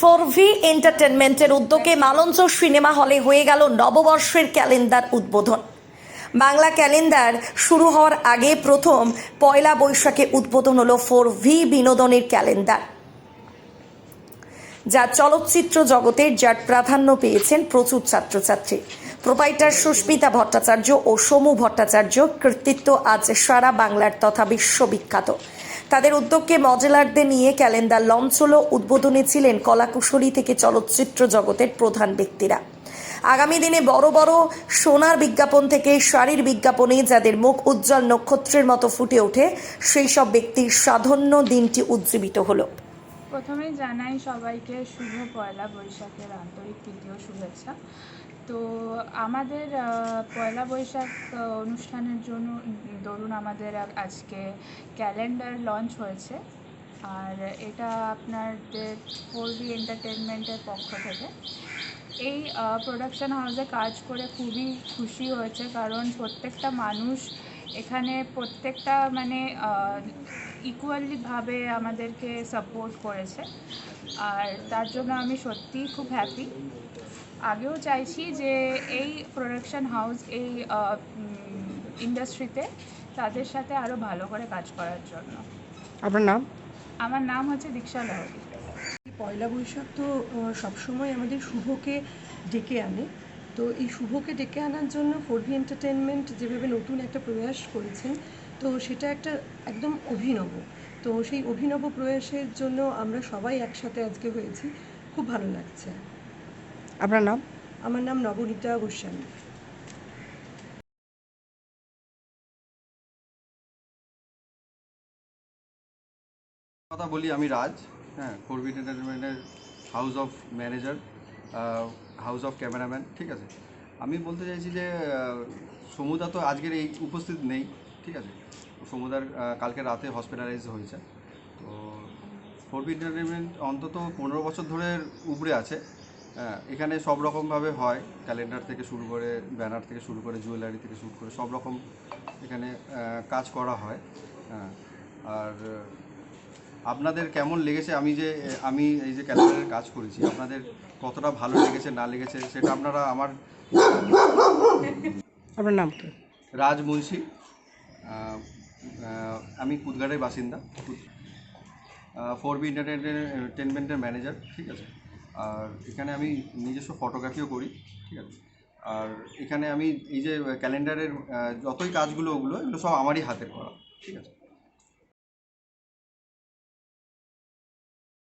Four V এন্টারটেনমেন্টের উদ্যোগে মালঞ্চ cinema হলে হয়ে গেল নববর্ষের ক্যালেন্ডার উদ্বোধন। বাংলা ক্যালেন্ডার শুরু হওয়ার আগে প্রথম পয়লা বৈশাখে উদ্বোধন হলো ফোর ভি বিনোদনের ক্যালেন্ডার। যা চলচ্চিত্র জগতের যার প্রাধান্য পেয়েছেন প্রচুর ছাত্রছাত্রী। প্রোপাইটার সুস্মিতা ভট্টাচার্য ও সমু ভট্টাচার্য কৃতিত্ব আজ সারা বাংলার তথা বিশ্ববিখ্যাত। তাদের উদ্যোগকে মডেলারদের নিয়ে ক্যালেন্ডার লঞ্চ হলো। উদ্বোধনে ছিলেন কলাকুশলী থেকে চলচ্চিত্র জগতের প্রধান ব্যক্তিরা। আগামী দিনে বড় বড় সোনার বিজ্ঞাপন থেকে শাড়ির বিজ্ঞাপনে যাদের মুখ উজ্জ্বল নক্ষত্রের মতো ফুটে ওঠে, সেই সব ব্যক্তির সাধন্য দিনটি উজ্জীবিত হলো। প্রথমেই জানাই সবাইকে শুভ পয়লা বৈশাখের আন্তরিক তৃতীয় শুভেচ্ছা। তো আমাদের পয়লা বৈশাখ অনুষ্ঠানের জন্য, ধরুন আমাদের আজকে ক্যালেন্ডার লঞ্চ হয়েছে। আর এটা আপনাদের ফোর বি এন্টারটেনমেন্টের পক্ষ থেকে। এই প্রোডাকশন হাউসে কাজ করে খুবই খুশি হয়েছে, কারণ প্রত্যেকটা মানুষ এখানে প্রত্যেকটা মানে ইকুয়ালিভাবে আমাদেরকে সাপোর্ট করেছে। আর তার জন্য আমি সত্যিই খুব হ্যাপি আগেও চাইছি যে এই প্রোডাকশন হাউস এই ইন্ডাস্ট্রিতে তাদের সাথে আরও ভালো করে কাজ করার জন্য। আপনার নাম? আমার নাম হচ্ছে দীক্ষা লাহরি। পয়লা বৈশাখ তো সবসময় আমাদের শুভকে ডেকে আনে। তো এই শুভকে ডেকে আনার জন্য ফোরভি এন্টারটেনমেন্ট যেভাবে নতুন একটা প্রয়াস করেছেন তো সেটা একটা একদম অভিনব। তো সেই অভিনব প্রয়াসের জন্য আমরা সবাই একসাথে আজকে হয়েছি। খুব ভালো লাগছে। আপনার নাম? আমার নাম নবনীতা গোস্বামী। কথা বলি আমি রাজ হ্যাঁ করবিট এন্টারটেনমেন্টের house of manager house of cameraman ঠিক আছে? আমি বলতে চাইছি যে সমুদা তো আজকের এই উপস্থিত নেই ঠিক আছে? সমুদার কালকে রাতে হসপিটালাইজ হয়েছে। তো করবিট এন্টারটেনমেন্ট অন্তত পনেরো বছর ধরে উপরে আছে। এখানে সব রকমভাবে হয়। ক্যালেন্ডার থেকে শুরু করে ব্যানার থেকে শুরু করে জুয়েলারি থেকে শুরু করে সব রকম এখানে কাজ করা হয়। হ্যাঁ আর আপনাদের কেমন লেগেছে? আমি যে আমি এই যে ক্যালেন্ডারের কাজ করেছি আপনাদের কতটা ভালো লেগেছে না লেগেছে সেটা আপনারা আমার আপনার নাম? কি রাজ মুন্সি। আমি কুদঘাটের বাসিন্দা। ফোর বি এন্টারটেনমেন্টের ম্যানেজার ঠিক আছে? আর এখানে আমি নিজস্ব ফটোগ্রাফিও করি, ঠিক আছে? আর এখানে আমি এই যে ক্যালেন্ডারের যতই কাজগুলো ওগুলো, এগুলো সব আমারই হাতের করা, ঠিক আছে?